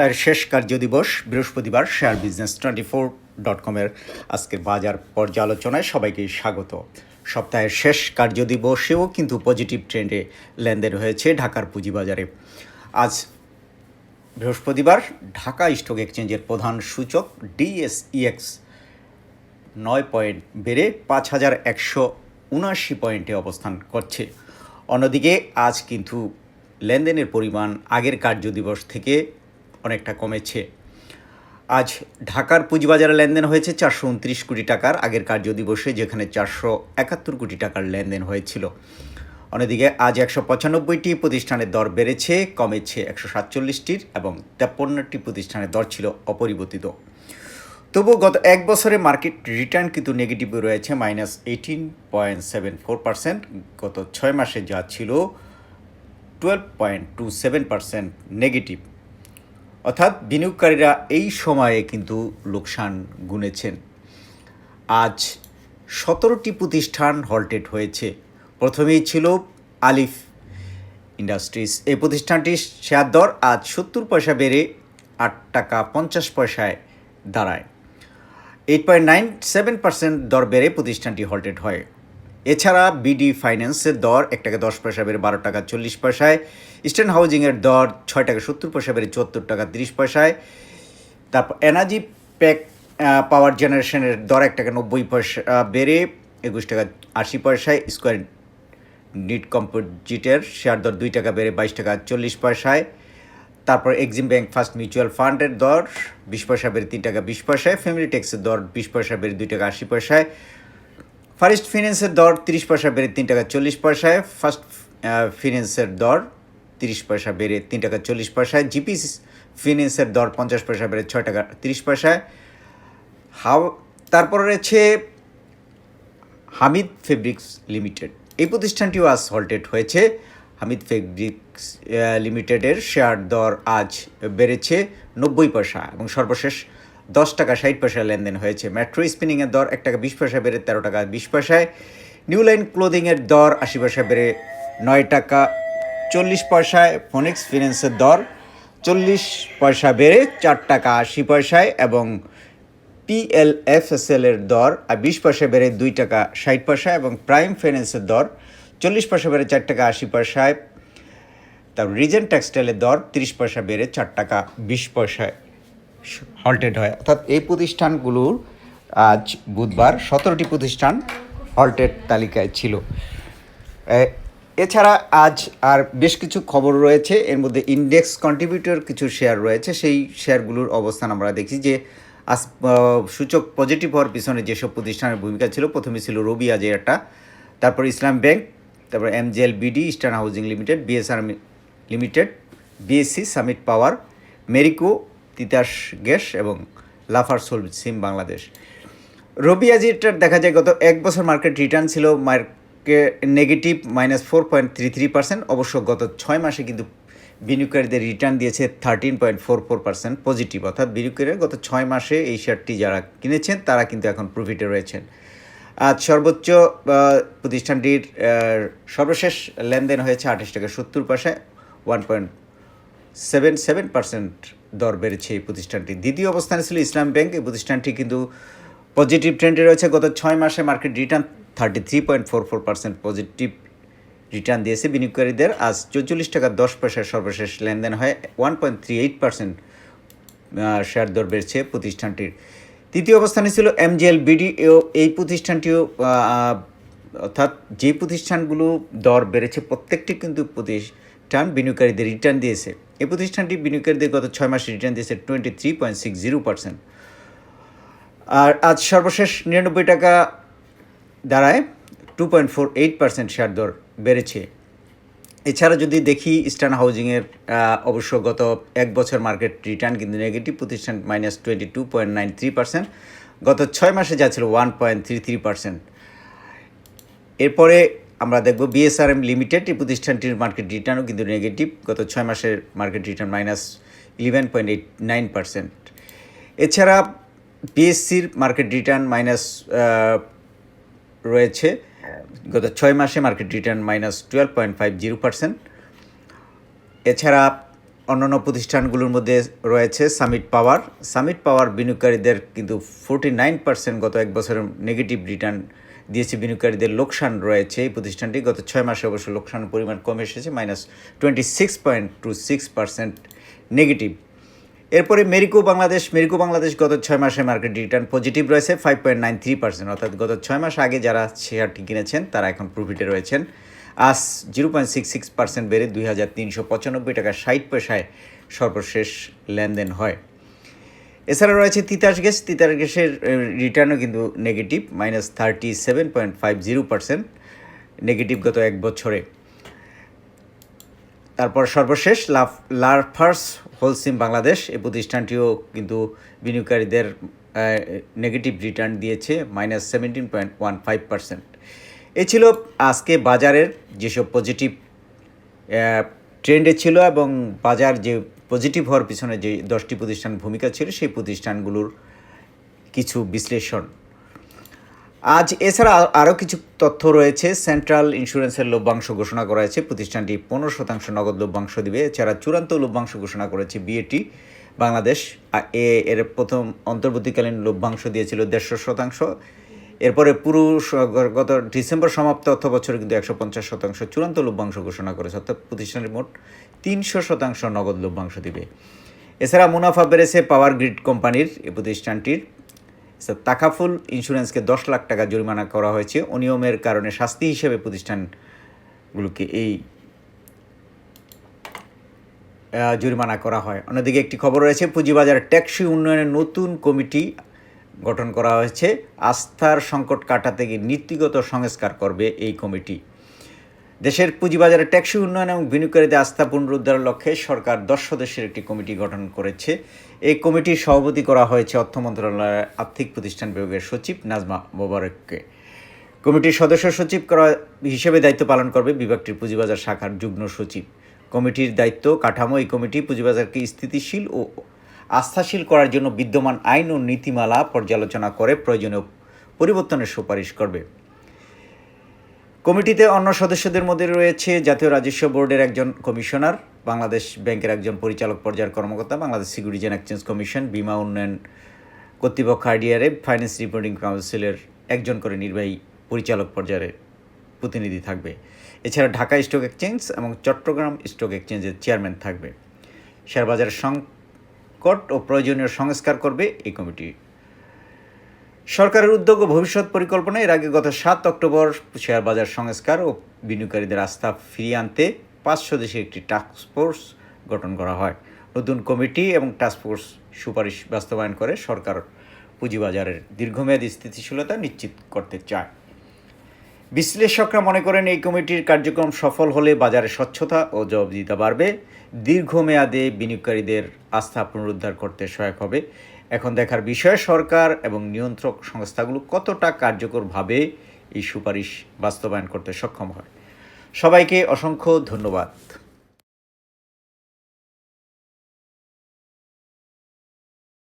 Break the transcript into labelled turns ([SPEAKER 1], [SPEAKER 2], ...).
[SPEAKER 1] সপ্তাহের শেষ কার্য দিবস বৃহস্পতিবার share business twenty four dot কমের আজকের বাজার পর্যালোচনায় সবাইকে স্বাগত। সপ্তাহের শেষ কার্য দিবসেও কিন্তু পজিটিভ ট্রেন্ডে লেনদেন হয়েছে ঢাকার পুঁজিবাজারে। আজ বৃহস্পতিবার ঢাকা স্টক এক্সচেঞ্জের প্রধান সূচক ডিএসইএক্স নয় পয়েন্ট বেড়ে পাঁচ হাজার একশো উনআশি পয়েন্টে অবস্থান করছে। অন্যদিকে আজ কিন্তু লেনদেনের পরিমাণ আগের কার্যদিবস থেকে অনেকটা কমেছে। আজ ঢাকার পুঁজিবাজারে লেনদেন হয়েছে চারশো উনত্রিশ কোটি টাকার আগের কার্যদিবসে যেখানে চারশো একাত্তর কোটি টাকার লেনদেন হয়েছিল। অন্যদিকে আজ একশো পঁচানব্বইটি প্রতিষ্ঠানের দর বেড়েছে, কমেছে একশো সাতচল্লিশটির এবং তেপ্পন্নটি প্রতিষ্ঠানের দর ছিল অপরিবর্তিত। তবু গত এক বছরে মার্কেট রিটার্ন কিন্তু নেগেটিভ রয়েছে, minus eighteen point seven four percent. গত ছয় মাসে যা ছিল twelve point two seven percent negative. অর্থাৎ বিনিয়োগকারীরা এই সময়ে কিন্তু লোকসান গুনেছেন। আজ সতেরোটি প্রতিষ্ঠান হল্টেড হয়েছে। প্রথমেই ছিল আলিফ ইন্ডাস্ট্রিজ। এই প্রতিষ্ঠানটির শেয়ার দর আজ সত্তর পয়সা বেড়ে আট টাকা পঞ্চাশ পয়সায় দাঁড়ায়। Eight point nine seven percent দর বেড়ে প্রতিষ্ঠানটি হল্টেড হয়। এছাড়া বিডি ফাইন্যান্সের দর এক টাকা দশ পয়সা বেড়ে বারো টাকা চল্লিশ পয়সায়। ইস্টার্ন হাউজিংয়ের দর ছয় টাকা সত্তর পয়সা বেড়ে চুয়াত্তর টাকা তিরিশ পয়সায়। তারপর এনার্জি প্যাক পাওয়ার জেনারেশনের দর এক টাকা নব্বই পয়সা বেড়ে একুশ টাকা আশি পয়সায়। স্কোয়ার নিট কম্পোজিটের শেয়ার দর দুই টাকা বেড়ে বাইশ টাকা চল্লিশ পয়সায়। তারপর এক্সিম ব্যাংক ফার্স্ট মিউচুয়াল ফান্ডের দর বিশ পয়সা বেড়ে তিন টাকা বিশ পয়সায়। ফ্যামিলি ট্যাক্সের দর বিশ পয়সা বেড়ে দুই টাকা আশি পয়সায়। ফার্স্ট ফিন্যান্সের দর তিরিশ পয়সা বেড়ে তিন টাকা চল্লিশ পয়সায়, ফার্স্ট ফিন্যান্সের দর তিরিশ পয়সা বেড়ে তিন টাকা চল্লিশ পয়সায়, জিপি ফিন্যান্সের দর পঞ্চাশ পয়সা বেড়ে ছয় টাকা তিরিশ পয়সায়। হাও, তারপর রয়েছে হামিদ ফেব্রিক্স লিমিটেড। এই প্রতিষ্ঠানটিও আজ হল্টেড হয়েছে। হামিদ ফেব্রিক্স লিমিটেডের শেয়ার দর আজ বেড়েছে নব্বই পয়সা এবং সর্বশেষ দশ টাকা ষাট পয়সা লেনদেন হয়েছে। মেট্রো স্পিনিংয়ের দর এক টাকা বিশ পয়সা বেড়ে তেরো টাকা বিশ পয়সায়। নিউ লাইন ক্লোদিংয়ের দর আশি পয়সা বেড়ে নয় টাকা চল্লিশ পয়সায়। ফোনিক্স ফিন্যান্সের দর চল্লিশ পয়সা বেড়ে চার টাকা আশি পয়সায় এবং পিএলএফএসএল এর দর আর বিশ পয়সা বেড়ে দুই টাকা ষাট পয়সা এবং প্রাইম ফাইন্যান্সের দর চল্লিশ পয়সা বেড়ে চার টাকা আশি পয়সায়। তারপর রিজেন্ট টেক্সটাইলের দর তিরিশ পয়সা বেড়ে চার টাকা বিশ পয়সায়। হল্টেড হয়। অর্থাৎ এই প্রতিষ্ঠানগুলোর আজ বুধবার সতেরোটি প্রতিষ্ঠান হল্টেড তালিকায় ছিল। এছাড়া আজ আর বেশ কিছু খবর রয়েছে। এর মধ্যে ইন্ডেক্স কন্ট্রিবিউটর কিছু শেয়ার রয়েছে। সেই শেয়ারগুলোর অবস্থান আমরা দেখি যে আজ সূচক পজিটিভ হওয়ার পিছনে যেসব প্রতিষ্ঠানের ভূমিকা ছিল, প্রথমে ছিল রবি আজ একটা, তারপর ইসলাম ব্যাংক, তারপর MJL BD Eastern Housing Limited BSR Limited BSC Summit Power Marico Titas gas এবং লাফার সোল সিম বাংলাদেশ। রবি আজিটার দেখা যায় গত এক বছর মার্কেট রিটার্ন ছিল market negative minus four point three three percent. অবশ্য গত ছয় মাসে কিন্তু বিনিয়োগকারীদের রিটার্ন দিয়েছে thirteen point four four percent positive. অর্থাৎ বিনিয়োগকারীরা গত ছয় মাসে এই শেয়ারটি যারা কিনেছেন, তারা কিন্তু এখন প্রফিটে রয়েছেন। আজ সর্বোচ্চ প্রতিষ্ঠানটির সর্বশেষ লেনদেন হয়েছে আঠাশ টাকা সত্তর পয়সায় one point seven seven percent দর বেড়েছে এই প্রতিষ্ঠানটি দ্বিতীয় অবস্থানে ছিল ইসলাম ব্যাংক। এই প্রতিষ্ঠানটি কিন্তু পজিটিভ ট্রেন্ডে রয়েছে। গত ছয় মাসে market return thirty three point four four percent positive return দিয়েছে বিনিয়োগকারীদের। আজ চৌচল্লিশ টাকা দশ পয়সার সর্বশেষ লেনদেন হয়। One point three eight percent share দর বেড়েছে প্রতিষ্ঠানটির। তৃতীয় অবস্থানে ছিল এমজিএল বিডি। এই প্রতিষ্ঠানটিও অর্থাৎ যে প্রতিষ্ঠানগুলো দর বেড়েছে, প্রত্যেকটি কিন্তু প্রতিষ্ঠান বিনিয়োগকারীদের রিটার্ন দিয়েছে। এই প্রতিষ্ঠানটি বিনিয়োগকারীদের গত ছয় মাসে রিটার্ন দিয়েছে twenty three point six zero percent আর আজ সর্বশেষ নিরানব্বই টাকা দাঁড়ায় two point four eight percent share দর বেড়েছে। এছাড়া যদি দেখি ইস্টার্ন হাউজিংয়ের অবশ্য গত এক বছর মার্কেট রিটার্ন কিন্তু নেগেটিভ প্রতিষ্ঠান minus twenty two point nine three percent গত ছয় মাসে যা ছিল one point three three percent এরপরে আমরা দেখব বিএসআরএম লিমিটেড এই প্রতিষ্ঠানটির মার্কেট রিটার্নও কিন্তু নেগেটিভ গত ছয় মাসের market return minus eleven point eight nine percent এছাড়া বিএসসির মার্কেট রিটার্ন মাইনাস রয়েছে। গত ছয় মাসে market return minus twelve point five zero percent এছাড়া অন্যান্য প্রতিষ্ঠানগুলোর মধ্যে রয়েছে সামিট পাওয়ার সামিট পাওয়ার বিনিয়োগকারীদের কিন্তু ফোর্টি নাইন পার্সেন্ট গত এক বছরের নেগেটিভ রিটার্ন দিয়েছে বিনিয়োগকারীদের লোকসান রয়েছে। এই প্রতিষ্ঠানটি গত ছয় মাসে অবশ্য লোকসানের পরিমাণ কমে এসেছে, minus twenty six point two six percent negative এরপরে মেরিকো বাংলাদেশ মেরিকো বাংলাদেশ গত ছয় মাসে মার্কেট রিটার্ন পজিটিভ রয়েছে five point nine three percent অর্থাৎ গত ছয় মাস আগে যারা শেয়ারটি কিনেছেন, তারা এখন প্রফিটে রয়েছেন। আজ zero point six six percent বেড়ে দুই হাজার তিনশো পঁচানব্বই টাকা ষাট পয়সায় সর্বশেষ লেনদেন হয়। এছাড়া রয়েছে তিতাস গ্যাস। তিতাস গ্যাসের রিটার্নও কিন্তু negative minus thirty seven point five zero percent negative গত এক বছরে। তারপর সর্বশেষ লাভ লারফার্স হোলসিম বাংলাদেশ এই প্রতিষ্ঠানটিও কিন্তু বিনিয়োগকারীদের নেগেটিভ রিটার্ন দিয়েছে minus seventeen point one five percent এ ছিল আজকে বাজারের যেসব পজিটিভ ট্রেন্ডে ছিল এবং বাজার যে পজিটিভ হওয়ার পিছনে যে দশটি প্রতিষ্ঠান ভূমিকা ছিল, সেই প্রতিষ্ঠানগুলোর কিছু বিশ্লেষণ। আজ এছাড়া আরও কিছু তথ্য রয়েছে। সেন্ট্রাল ইন্স্যুরেন্সের লভ্যাংশ ঘোষণা করা হয়েছে। প্রতিষ্ঠানটি পনেরো শতাংশ নগদ লভ্যাংশ দিবে। এছাড়া চূড়ান্ত লভ্যাংশ ঘোষণা করেছে বিএটি। বাংলাদেশ এর প্রথম অন্তর্বর্তীকালীন লভ্যাংশ দিয়েছিল দেড়শো শতাংশ। এরপরে পুরো স- গত ডিসেম্বর সমাপ্ত অর্থ বছরে কিন্তু একশো পঞ্চাশ শতাংশ চূড়ান্ত লভ্যাংশ ঘোষণা করেছে, অর্থাৎ প্রতিষ্ঠানের মোট তিনশো শতাংশ নগদ লভ্যাংশ দিবে। এছাড়া মুনাফা বেড়েছে পাওয়ার গ্রিড কোম্পানির, এই প্রতিষ্ঠানটির। তাকাফুল ইন্স্যুরেন্সকে দশ লাখ টাকা জরিমানা করা হয়েছে। অনিয়মের কারণে শাস্তি হিসেবে প্রতিষ্ঠানগুলোকে এই জরিমানা করা হয়। অন্যদিকে একটি খবর রয়েছে, পুঁজিবাজার ট্যাক্সি উন্নয়নের নতুন কমিটি গঠন করা হয়েছে। আস্থার সংকট কাটাতে গিয়ে নীতিগত সংস্কার করবে এই কমিটি। দেশের পুঁজিবাজারে ট্যাক্সি উন্নয়ন এবং বিনিয়োগকারীদের আস্থা পুনরুদ্ধারের লক্ষ্যে সরকার দশ সদস্যের একটি কমিটি গঠন করেছে। এই কমিটির সভাপতি করা হয়েছে অর্থ মন্ত্রণালয়ের আর্থিক প্রতিষ্ঠান বিভাগের সচিব নাজমা মোবারককে। কমিটির সদস্য সচিব করা হিসেবে দায়িত্ব পালন করবে বিভাগটির পুঁজিবাজার শাখার যুগ্ম সচিব। কমিটির দায়িত্ব কাঠামো এই কমিটি পুঁজিবাজারকে স্থিতিশীল ও আস্থাশীল করার জন্য বিদ্যমান আইন ও নীতিমালা পর্যালোচনা করে প্রয়োজনীয় পরিবর্তনের সুপারিশ করবে। কমিটিতে অন্য সদস্যদের মধ্যে রয়েছে জাতীয় রাজস্ব বোর্ডের একজন কমিশনার, বাংলাদেশ ব্যাংকের একজন পরিচালক পর্যায়ের কর্মকর্তা, Bangladesh security and exchange commission, বিমা উন্নয়ন কর্তৃপক্ষ আইডিআরএ, ফাইন্যান্স রিপোর্টিং কাউন্সিলের একজন করে নির্বাহী পরিচালক পর্যায়ের প্রতিনিধি থাকবে। এছাড়া ঢাকা স্টক এক্সচেঞ্জ এবং চট্টগ্রাম স্টক এক্সচেঞ্জের চেয়ারম্যান থাকবে। শেয়ারবাজারের সংকট ও প্রয়োজনীয় সংস্কার করবে এই কমিটি। সরকারের উদ্যোগ ও ভবিষ্যৎ পরিকল্পনা এর আগে গত সাত অক্টোবর শেয়ার বাজার সংস্কার ও বিনিয়োগকারীদের আস্থা ফিরিয়ে আনতে পাঁচ সদস্যের একটি টাস্ক ফোর্স গঠন করা হয়। নতুন কমিটি এবং টাস্ক ফোর্স সুপারিশ বাস্তবায়ন করে সরকার পুঁজিবাজারের দীর্ঘমেয়াদী স্থিতিশীলতা নিশ্চিত করতে চায়। বিশ্লেষকরা মনে করেন এই কমিটির কার্যক্রম সফল হলে বাজারে স্বচ্ছতা ও জবাবদিহিতা বাড়বে। দীর্ঘমেয়াদে বিনিয়োগকারীদের আস্থা পুনরুদ্ধার করতে সহায়ক হবে। এখন দেখার বিষয়, সরকার এবং নিয়ন্ত্রক সংস্থাগুলো কতটা কার্যকরভাবে এই সুপারিশ বাস্তবায়ন করতে সক্ষম হয়। সবাইকে অসংখ্য ধন্যবাদ।